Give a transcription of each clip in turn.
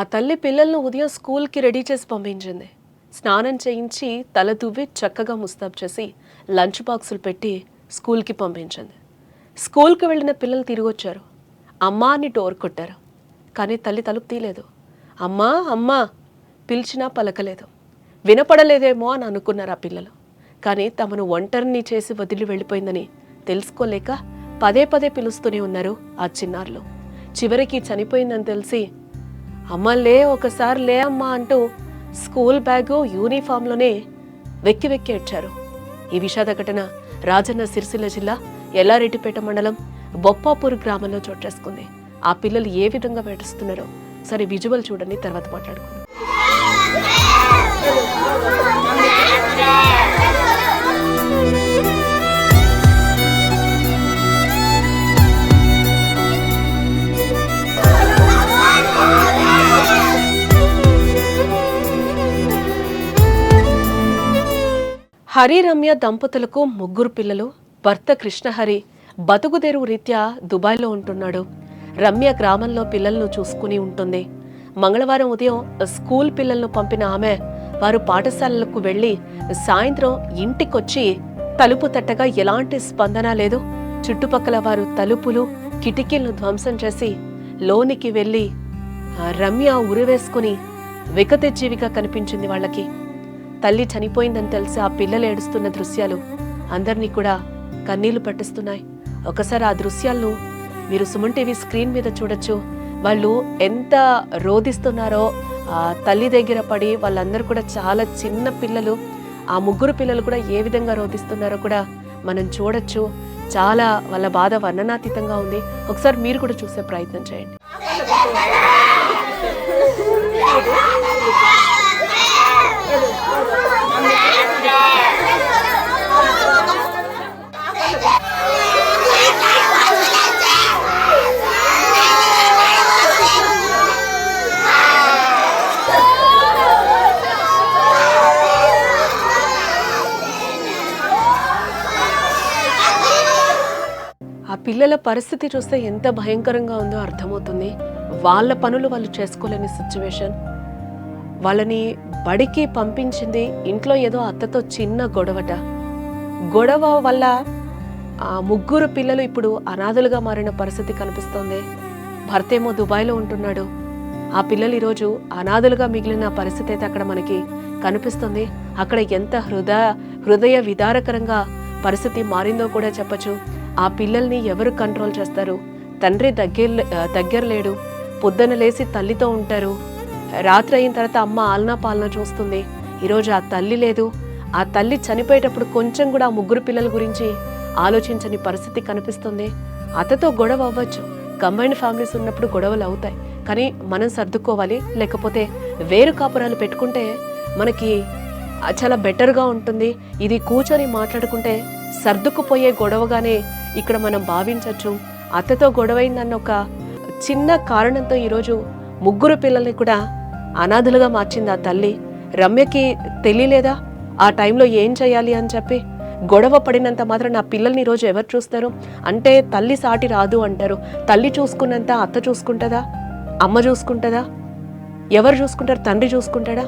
ఆ తల్లి పిల్లలను ఉదయం స్కూల్కి రెడీ చేసి పంపించింది. స్నానం చేయించి తల దువ్వి చక్కగా ముస్తాబ్ చేసి లంచ్ బాక్సులు పెట్టి స్కూల్కి పంపించింది. స్కూల్కి వెళ్ళిన పిల్లలు తిరిగి వచ్చారు అమ్మా అని డోర్ కొట్టారు. కానీ తల్లి తలుపు తీయలేదు. అమ్మా అమ్మా పిలిచినా పలకలేదు. వినపడలేదేమో అని అనుకున్నారు ఆ పిల్లలు. కానీ తమను ఒంటరిని చేసి వదిలి వెళ్ళిపోయిందని తెలుసుకోలేక పదే పదే పిలుస్తూనే ఉన్నారు ఆ చిన్నారులు. చివరికి చనిపోయిందని తెలిసి అమ్మ లే ఒకసారి లే అమ్మా అంటూ స్కూల్ బ్యాగు యూనిఫామ్లోనే వెక్కి వెక్కి ఏడ్చారు. ఈ విషాద ఘటన రాజన్న సిరిసిల్ల జిల్లా ఎల్లారెడ్డిపేట మండలం బొప్పాపూర్ గ్రామంలో చోటు చేసుకుంది. ఆ పిల్లలు ఏ విధంగా వేటిస్తున్నారో సరే విజువల్ చూడండి తర్వాత మాట్లాడుకుందాం. హరి రమ్య దంపతులకు ముగ్గురు పిల్లలు భర్త కృష్ణహరి బతుకుదెరువు రీత్యా దుబాయ్లో ఉంటున్నాడు. రమ్య గ్రామంలో పిల్లలను చూసుకుని ఉంటుంది. మంగళవారం ఉదయం స్కూల్ పిల్లలను పంపిన ఆమె వారు పాఠశాలలకు వెళ్ళి సాయంత్రం ఇంటికొచ్చి తలుపు తట్టగా ఎలాంటి స్పందన లేదు. చుట్టుపక్కల వారు తలుపులు కిటికీలను ధ్వంసం చేసి లోనికి వెళ్ళి రమ్య ఉరివేసుకుని వికతజీవిగా కనిపించింది వాళ్ళకి. తల్లి చనిపోయిందని తెలిసి ఆ పిల్లలు ఏడుస్తున్న దృశ్యాలు అందరినీ కూడా కన్నీళ్ళు పట్టిస్తున్నాయి. ఒకసారి ఆ దృశ్యాలను మీరు సుమన్ టీవీ స్క్రీన్ మీద చూడొచ్చు. వాళ్ళు ఎంత రోధిస్తున్నారో ఆ తల్లి దగ్గర పడి వాళ్ళందరూ కూడా చాలా చిన్న పిల్లలు ఆ ముగ్గురు పిల్లలు కూడా ఏ విధంగా రోధిస్తున్నారో కూడా మనం చూడొచ్చు. చాలా వాళ్ళ బాధ వర్ణనాతీతంగా ఉంది. ఒకసారి మీరు కూడా చూసే ప్రయత్నం చేయండి. ఆ పిల్లల పరిస్థితి చూస్తే ఎంత భయంకరంగా ఉందో అర్థమవుతుంది. వాళ్ళ పనులు వాళ్ళు చేసుకోలేని సిచ్యువేషన్ వాళ్ళని బడికి పంపించింది ఇంట్లో ఏదో అత్తతో చిన్న గొడవట. గొడవ వల్ల ఆ ముగ్గురు పిల్లలు ఇప్పుడు అనాథలుగా మారిన పరిస్థితి కనిపిస్తోంది. భర్త ఏమో దుబాయ్లో ఉంటున్నాడు. ఆ పిల్లలు ఈరోజు అనాథలుగా మిగిలిన పరిస్థితి అయితే అక్కడ మనకి కనిపిస్తుంది. అక్కడ ఎంత హృదయ హృదయ విదారకరంగా పరిస్థితి మారిందో కూడా చెప్పచ్చు. ఆ పిల్లల్ని ఎవరు కంట్రోల్ చేస్తారు? తండ్రి దగ్గర దగ్గర లేడు. పొద్దున లేచి తల్లితో ఉంటారు. రాత్రి అయిన తర్వాత అమ్మ ఆలనా పాలన చూస్తుంది. ఈరోజు ఆ తల్లి లేదు. ఆ తల్లి చనిపోయేటప్పుడు కొంచెం కూడా ఆ ముగ్గురు పిల్లల గురించి ఆలోచించని పరిస్థితి కనిపిస్తుంది. అతతో గొడవ అవ్వచ్చు. కంబైన్డ్ ఫ్యామిలీస్ ఉన్నప్పుడు గొడవలు అవుతాయి. కానీ మనం సర్దుకోవాలి. లేకపోతే వేరు కాపురాలు పెట్టుకుంటే మనకి చాలా బెటర్గా ఉంటుంది. ఇది కూర్చొని మాట్లాడుకుంటే సర్దుకుపోయే గొడవగానే ఇక్కడ మనం భావించవచ్చు అత్తతో గొడవైందన్న ఒక చిన్న కారణంతో ఈరోజు ముగ్గురు పిల్లల్ని కూడా అనాథలుగా మార్చింది ఆ తల్లి. రమ్యకి తెలియలేదా? ఆ టైంలో ఏం చేయాలి అని చెప్పి? గొడవ పడినంత మాత్రం నా పిల్లల్ని ఈరోజు ఎవరు చూస్తారు? అంటే తల్లి సాటి రాదు అంటారు. తల్లి చూసుకున్నంత అత్త చూసుకుంటుందా? అమ్మ చూసుకుంటుందా? ఎవరు చూసుకుంటారు? తండ్రి చూసుకుంటాడా?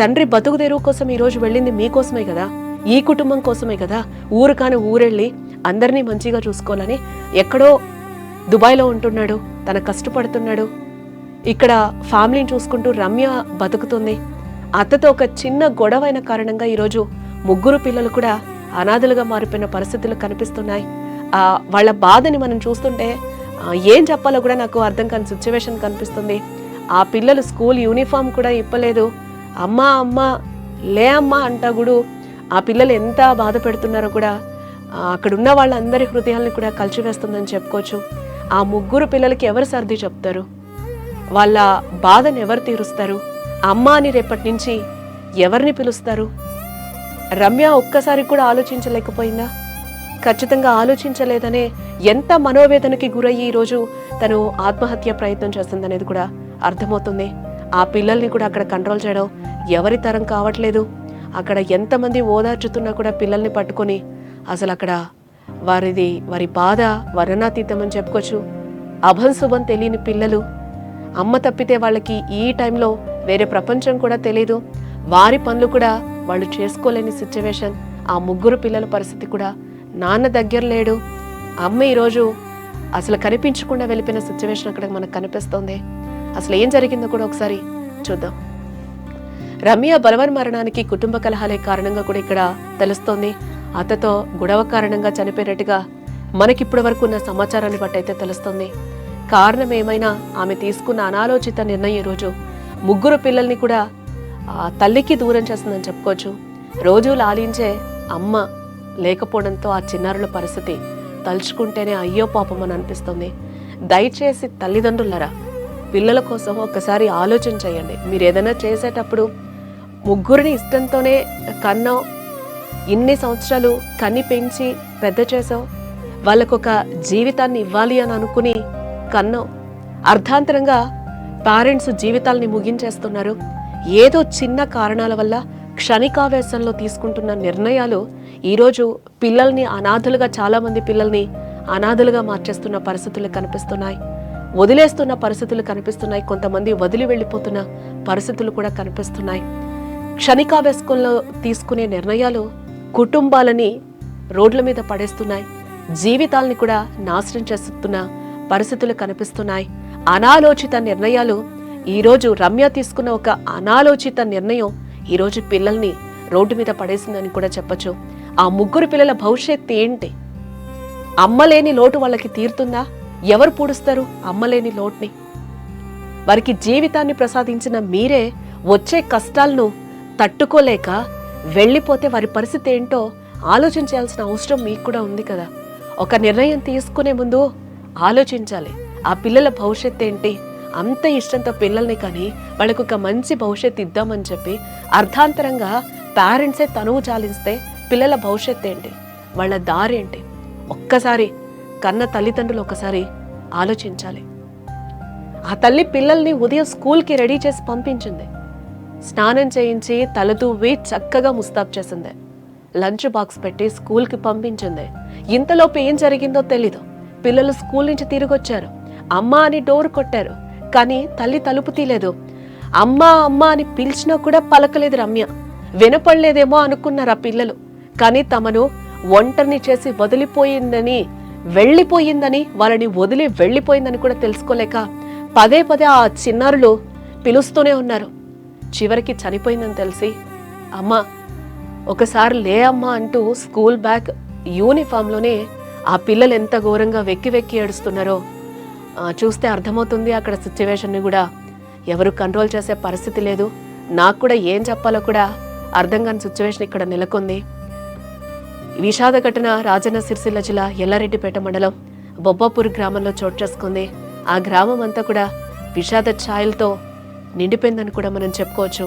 తండ్రి బతుకు తెరువు కోసం ఈరోజు వెళ్ళింది మీకోసమే కదా? ఈ కుటుంబం కోసమే కదా? ఊరు కాని ఊరెళ్ళి అందరినీ మంచిగా చూసుకోవాలని ఎక్కడో దుబాయ్లో ఉంటున్నాడు. తన కష్టపడుతున్నాడు. ఇక్కడ ఫ్యామిలీని చూసుకుంటూ రమ్య బతుకుతుంది. అత్తతో ఒక చిన్న గొడవైన కారణంగా ఈరోజు ముగ్గురు పిల్లలు కూడా అనాథలుగా మారిపోయిన పరిస్థితులు కనిపిస్తున్నాయి. వాళ్ళ బాధని మనం చూస్తుంటే ఏం చెప్పాలో కూడా నాకు అర్థం కాని సిచ్యువేషన్ కనిపిస్తుంది. ఆ పిల్లలు స్కూల్ యూనిఫామ్ కూడా ఇప్పలేదు. అమ్మా అమ్మ లే అమ్మా అంటా కూడా ఆ పిల్లలు ఎంత బాధ పెడుతున్నారో కూడా అక్కడ ఉన్న వాళ్ళందరి హృదయాలను కూడా కలిచివేస్తుందని చెప్పుకోవచ్చు. ఆ ముగ్గురు పిల్లలకి ఎవరు సర్ది చెప్తారు? వాళ్ళ బాధను ఎవరు తీరుస్తారు? అమ్మ అని రేపటి నుంచి ఎవరిని పిలుస్తారు? రమ్య ఒక్కసారి కూడా ఆలోచించలేకపోయిందా? ఖచ్చితంగా ఆలోచించలేదనే ఎంత మనోవేదనకి గురయ్యి ఈరోజు తను ఆత్మహత్య ప్రయత్నం చేస్తుందనేది కూడా అర్థమవుతుంది. ఆ పిల్లల్ని కూడా అక్కడ కంట్రోల్ చేయడం ఎవరి తరం కావట్లేదు. అక్కడ ఎంతమంది ఓదార్చుతున్నా కూడా పిల్లల్ని పట్టుకొని అసలు అక్కడ వారిది వారి బాధ వర్ణనాతీతం అని చెప్పుకోవచ్చు. అభం శుభం తెలియని పిల్లలు అమ్మ తప్పితే వాళ్ళకి ఈ టైంలో వేరే ప్రపంచం కూడా తెలియదు వారి పనులు కూడా వాళ్ళు చేసుకోలేని సిచ్యువేషన్ ఆ ముగ్గురు పిల్లల పరిస్థితి కూడా నాన్న దగ్గర లేడు. అమ్మ ఈరోజు అసలు కనిపించకుండా వెళ్ళిపోయిన సిచ్యువేషన్ అక్కడ మనకు కనిపిస్తోంది. అసలు ఏం జరిగిందో కూడా ఒకసారి చూద్దాం. రమ్య బలవన్ మరణానికి కుటుంబ కలహాలే కారణంగా కూడా ఇక్కడ తెలుస్తోంది. అతతో గొడవ కారణంగా చనిపోయినట్టుగా మనకిప్పటి వరకు ఉన్న సమాచారాన్ని బట్టి అయితే తెలుస్తుంది. కారణం ఏమైనా ఆమె తీసుకున్న అనాలోచిత నిర్ణయం ఈరోజు ముగ్గురు పిల్లల్ని కూడా తల్లికి దూరం చేస్తుందని చెప్పుకోవచ్చు. రోజు లాలించే అమ్మ లేకపోవడంతో ఆ చిన్నారుల పరిస్థితి తలుచుకుంటేనే అయ్యో పాపం అని అనిపిస్తుంది. దయచేసి తల్లిదండ్రులరా పిల్లల కోసం ఒకసారి ఆలోచన చేయండి. మీరు ఏదైనా చేసేటప్పుడు ముగ్గురిని ఇష్టంతోనే కన్నో ఇన్ని సంవత్సరాలు కన్ని పెంచి పెద్ద చేసావు వాళ్ళకొక జీవితాన్ని ఇవ్వాలి అని అనుకుని కన్నావు అర్ధాంతరంగా పేరెంట్స్ జీవితాల్ని ముగించేస్తున్నారు. ఏదో చిన్న కారణాల వల్ల క్షణికావేశంలో తీసుకుంటున్న నిర్ణయాలు ఈరోజు పిల్లల్ని అనాథలుగా చాలామంది పిల్లల్ని అనాథలుగా మార్చేస్తున్న పరిస్థితులు కనిపిస్తున్నాయి. వదిలేస్తున్న పరిస్థితులు కనిపిస్తున్నాయి. కొంతమంది వదిలి వెళ్ళిపోతున్న పరిస్థితులు కూడా కనిపిస్తున్నాయి. క్షణికావేశంలో తీసుకునే నిర్ణయాలు కుటుంబాలని రోడ్ల మీద పడేస్తున్నాయి. జీవితాల్ని కూడా నాశనం చేస్తున్న పరిస్థితులు కనిపిస్తున్నాయి. అనాలోచిత నిర్ణయాలు ఈరోజు రమ్య తీసుకున్న ఒక అనాలోచిత నిర్ణయం ఈరోజు పిల్లల్ని రోడ్డు మీద పడేసిందని కూడా చెప్పొచ్చు. ఆ ముగ్గురు పిల్లల భవిష్యత్తు ఏంటి? అమ్మలేని లోటు వాళ్ళకి తీరుతుందా? ఎవరు పూడుస్తారు అమ్మలేని లోటుని? వారికి జీవితాన్ని ప్రసాదించిన మీరే వచ్చే కష్టాలను తట్టుకోలేక వెళ్ళిపోతే వారి పరిస్థితి ఏంటో ఆలోచించాల్సిన అవసరం మీకు కూడా ఉంది కదా. ఒక నిర్ణయం తీసుకునే ముందు ఆలోచించాలి. ఆ పిల్లల భవిష్యత్ ఏంటి? అంత ఇష్టంతో పిల్లల్ని కానీ వాళ్ళకు ఒక మంచి భవిష్యత్ ఇద్దామని చెప్పి అర్ధాంతరంగా పేరెంట్సే తనువు చాలిస్తే పిల్లల భవిష్యత్ ఏంటి? వాళ్ళ దారి ఏంటి? ఒక్కసారి కన్న తల్లిదండ్రులు ఒకసారి ఆలోచించాలి. ఆ తల్లి పిల్లల్ని ఉదయం స్కూల్కి రెడీ చేసి పంపించింది. స్నానం చేయించి తలదూవి చక్కగా ముస్తాబ్ చేసింది. లంచ్ బాక్స్ పెట్టి స్కూల్కి పంపించింది. ఇంతలోపు ఏం జరిగిందో తెలీదు. పిల్లలు స్కూల్ నుంచి తిరిగి వచ్చారు అమ్మ అని డోర్ కొట్టారు. కానీ తల్లి తలుపు తీలేదు. అమ్మ అమ్మ అని పిలిచినా కూడా పలకలేదు రమ్య. వినపడలేదేమో అనుకున్నారు ఆ పిల్లలు. కానీ తమను ఒంటరిని చేసి వదిలిపోయిందని వెళ్ళిపోయిందని వాళ్ళని వదిలి వెళ్ళిపోయిందని కూడా తెలుసుకోలేక పదే పదే ఆ చిన్నారులు పిలుస్తూనే ఉన్నారు. చివరికి చనిపోయిందని తెలిసి అమ్మ ఒకసారి లే అమ్మా అంటూ స్కూల్ బ్యాగ్ యూనిఫామ్లోనే ఆ పిల్లలు ఎంత ఘోరంగా వెక్కి వెక్కి ఏడుస్తున్నారో చూస్తే అర్థమవుతుంది అక్కడ సిచ్యువేషన్ని కూడా. ఎవరు కంట్రోల్ చేసే పరిస్థితి లేదు. నాకు కూడా ఏం చెప్పాలో కూడా అర్థం కాని సిచ్యువేషన్ ఇక్కడ నెలకొంది. విషాద ఘటన రాజన్న సిరిసిల్ల జిల్లా ఎల్లారెడ్డిపేట మండలం బొబ్బాపూర్ గ్రామంలో చోటు చేసుకుంది. ఆ గ్రామం అంతా కూడా విషాద ఛాయలతో నిండిపోయిందని కూడా మనం చెప్పుకోవచ్చు.